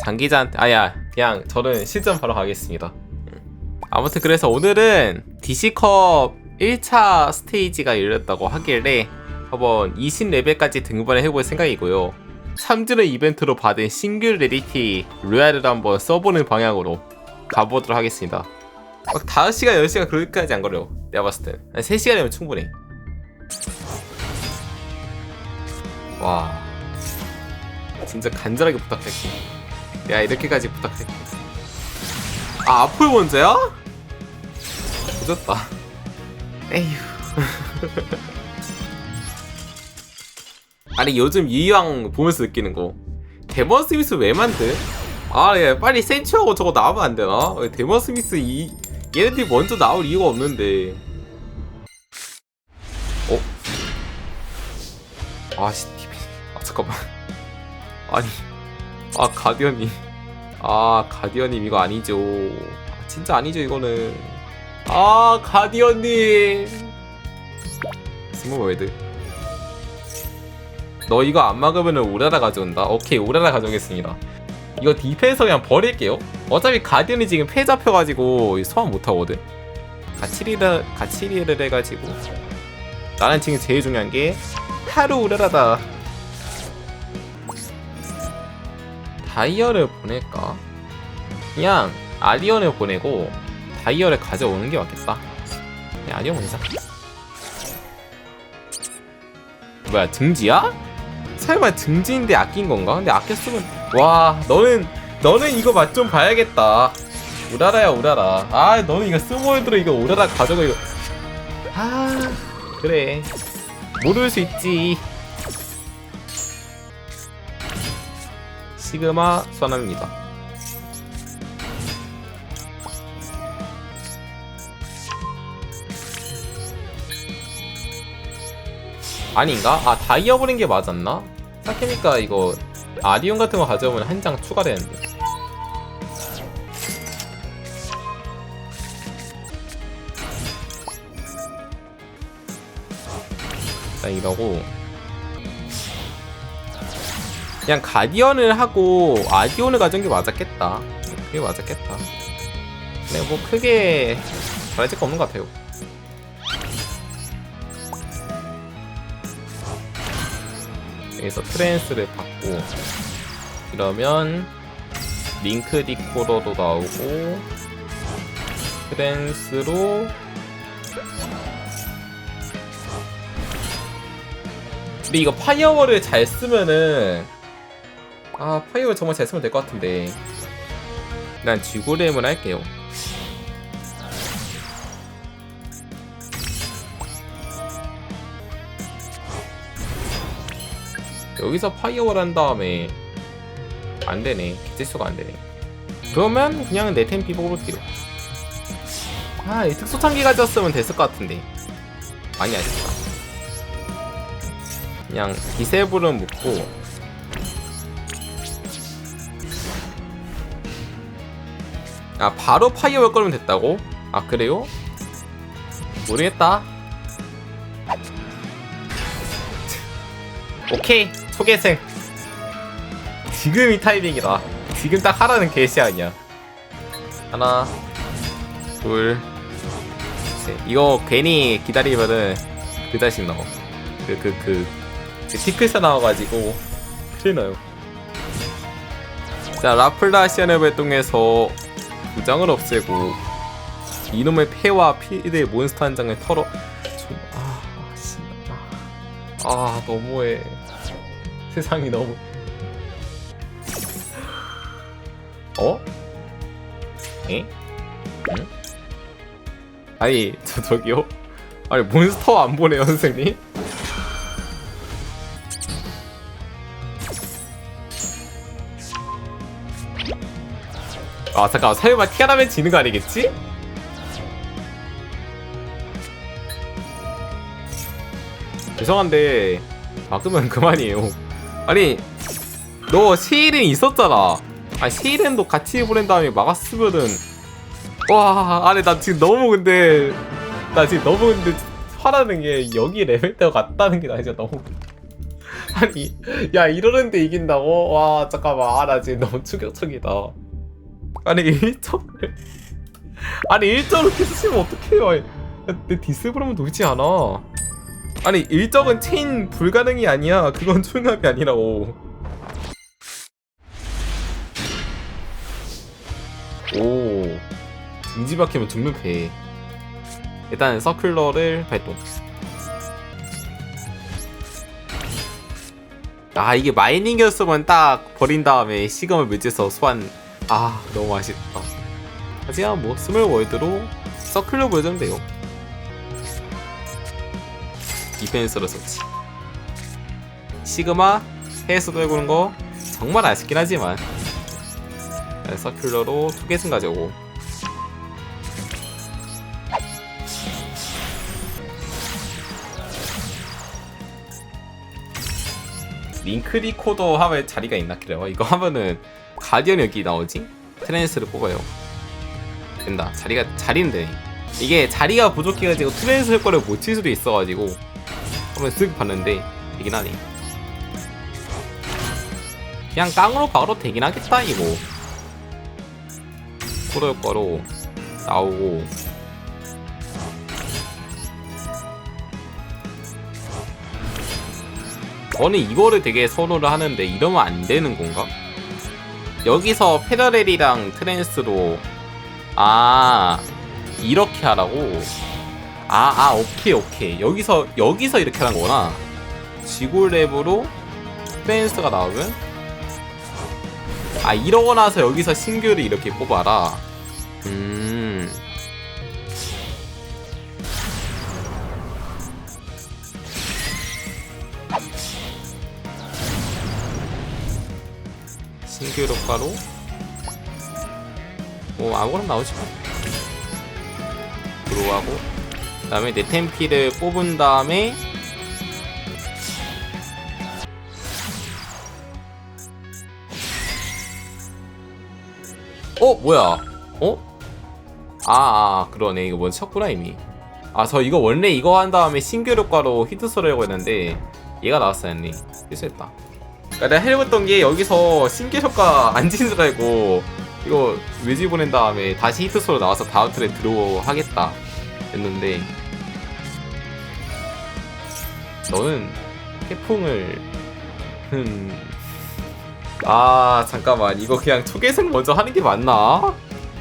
장기자한테 아야 그냥 저는 실전 바로 가겠습니다. 음. 아무튼 그래서 오늘은 DC컵 1차 스테이지가 열렸다고 하길래 한번 20레벨까지 등반을 해볼 생각이고요. 3주년 이벤트로 받은 싱귤레리티 로얄을 한번 써보는 방향으로 가보도록 하겠습니다. 막 5시간 10시간 그렇게까지 안 걸려 내가 봤을 땐. 한 3시간이면 충분해. 와 진짜 간절하게 부탁할게 야 이렇게까지 부탁할게 아 아폴 먼저야? 늦었다 에휴 아니 요즘 이왕 보면서 느끼는 거 데먼 스미스 왜 만들? 아예 빨리 센츄하고 저거 나오면 안 되나? 왜 데먼 스미스 이 얘네들이 먼저 나올 이유가 없는데 어? 아씨 아 잠깐만 아니 아 가디언님. 아 가디언님 이거 아니죠. 아, 진짜 아니죠 이거는. 아 가디언님! 스모웨드. 너 이거 안 막으면은 오라라 가져온다. 오케이 오라라 가져오겠습니다. 이거 디펜서 그냥 버릴게요. 어차피 가디언이 지금 패 잡혀가지고 소환 못하거든. 가치리를 가치리를 해가지고. 나는 지금 제일 중요한 게 하루 오라라다 다이어를 보낼까? 그냥 아리언을 보내고 다이어를 가져오는 게 맞겠다. 그냥 아리언 보내자. 뭐야 등지야? 설마 등지인데 아낀 건가? 근데 아꼈으면 와 너는 너는 이거 맛 좀 봐야겠다. 우라라야 우라라. 아 너는 이거 스모일드로 이거 우라라 가져가 이거. 아 그래 모를 수 있지. 시그마 선언입니다. 아닌가? 아 다이아 버린 게 맞았나? 생각해니까 이거 아리온 같은 거 가져오면 한 장 추가되는데 자 이러고 그냥 가디언을 하고 아디온을 가져온 게 맞았겠다. 그게 맞았겠다. 네, 뭐 크게 달라질 거 없는 것 같아요. 여기서 트랜스를 받고 이러면 링크 디코더도 나오고 트랜스로 근데 이거 파이어월을 잘 쓰면은 아 파이어 정말 잘 쓰면 될 것 같은데. 난 쥐고렘을 할게요. 여기서 파이어월 한 다음에 안되네. 기체수가 안되네. 그러면 그냥 네템 비보로 뛰어 아이 특수창기 가졌으면 됐을 것 같은데. 많이 아쉽다 그냥 디세블은 묶고 아 바로 파이어볼 걸면 됐다고? 아 그래요? 모르겠다. 오케이 초계생. 지금 이 타이밍이다 지금 딱 하라는 개시 아니야. 하나 둘 셋. 이거 괜히 기다리면은 그 자식 나와. 그그그 그, 티크사 나와가지고 큰일 나요. 자 라플라시안을 발동해서 부장을 없애고 이놈의 폐와 피드의 몬스터 한 장을 털어 좀... 아, 아 너무해 세상이 너무 어? 에? 응? 아니 저 저기요? 아니 몬스터 안 보네요 선생님? 아 잠깐 설마 티가 나면 지는 거 아니겠지? 죄송한데 막으면 그만이에요. 아니 너 세일은 있었잖아. 아니 세일은도 같이 보낸 다음에 막았으면은. 와 아니 나 지금 너무 근데 나 지금 너무 근데 화나는 게 여기 레벨대가 같다는 게 나 진짜 너무 아 아니 야 이러는데 이긴다고? 와 잠깐만. 아, 나 지금 너무 충격적이다 아니 1점을 아니 1점을 계속 치면 어떡해요? 내 디스브러면 놓지 않아. 아니 일적은 체인 불가능이 아니야. 그건 초능압이 아니라고. 오 인지 박히면 죽는 패 일단 서큘러를 발동. 아 이게 마이닝이었으면 딱 버린 다음에 시금을 맺어서 소환 아 너무 아쉽다. 하지만 뭐 스몰 월드로 서큘러 보여주면 돼요. 디펜스로 썼지 시그마 해에서 떨구는 거 정말 아쉽긴 하지만 네, 서큘러로 투겟은 가져오고. 링크 리코더 하면 자리가 있나 그래요? 이거 하면은 가디언 여기 나오지? 트랜스를 뽑아요. 된다. 자리가 자리인데. 이게 자리가 부족해가지고 트랜스 효과를 못 칠 수도 있어가지고 한번 쓱 봤는데 되긴 하네. 그냥 깡으로 바로 되긴 하겠다 이거. 코드 효과로 나오고. 저는 이거를 되게 선호를 하는데 이러면 안 되는 건가? 여기서 페더렐이랑 트랜스로 아 이렇게 하라고 아, 아, 오케이, 오케이. 여기서, 여기서 이렇게 하는 거구나. 지골랩으로 트랜스가 나오면? 아, 이러고 나서 여기서 신규를 이렇게 뽑아라. 음. 신규 효과로. 뭐 아무거나 나오지 뭐. 들어가고. 그 다음에 네템피를 뽑은 다음에 어 뭐야? 어? 아, 아 그러네. 이거 먼저 쳤구나 이미. 아 저 이거 원래 이거 한 다음에 신규 효과로 히트소르려고 했는데 얘가 나왔어야 했네 실수했다 내가 하려고 했던 게 여기서 신규 효과 안 지는 줄 알고 이거 외지 보낸 다음에 다시 히트소로 나와서 다음 틀에 들어오 하겠다 했는데 너는 태풍을 흠. 아 잠깐만. 이거 그냥 초계생 먼저 하는 게 맞나?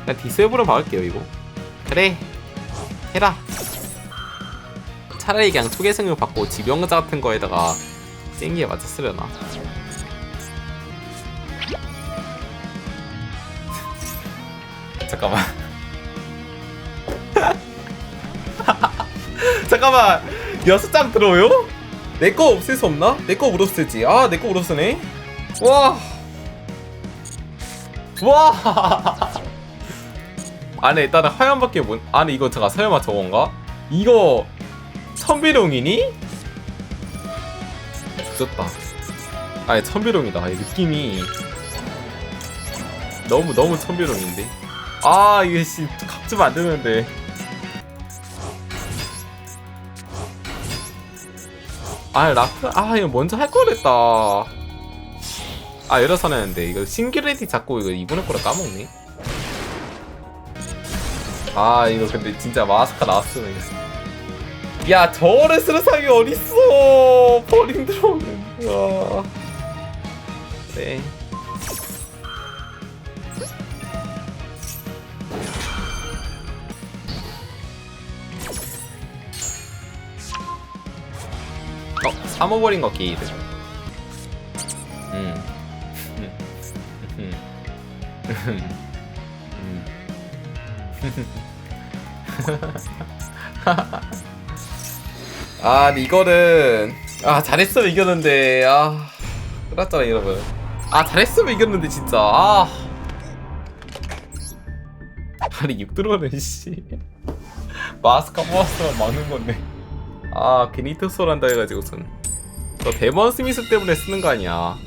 그냥 디세이브로 막을게요 이거. 그래. 해라. 차라리 그냥 초계생을 받고 지병자 같은 거에다가 쨍기에 맞았으려나 잠깐만 잠깐만 여섯 장 들어요? 내 거 없앨 수 없나? 내거 우로 쓰지 아내거 우로 쓰네 와 와. 안에 일단은 하얀밖에 못. 아니 이거 제가 설마 저건가? 이거 천비룡이니? 죽었다. 아니 천비룡이다. 이 느낌이 너무 너무 천비룡인데. 아 이게 씨 각주면 안 되는데. 아 라프 아 이거 먼저 할 거랬다. 아선 했는데 이거 싱귤레디 자꾸 이거 이번에 거를 까먹네. 아 이거 근데 진짜 마스카 나왔으면 이거. 야 저를 쓰는 사람이 어딨어 버린 들어오는 와. 네 어, 사모버린 거 게이드. 음. 음. 음. 음. 아, 이거는 아 잘했으면 이겼는데 아 끝났잖아 여러분. 아 잘했으면 이겼는데 진짜 아. 아니 6드로는 씨 마스카 뽑았으면 막는 건데. 아 괜히 한다 해가지고선 저 데먼 스미스 때문에 쓰는 거 아니야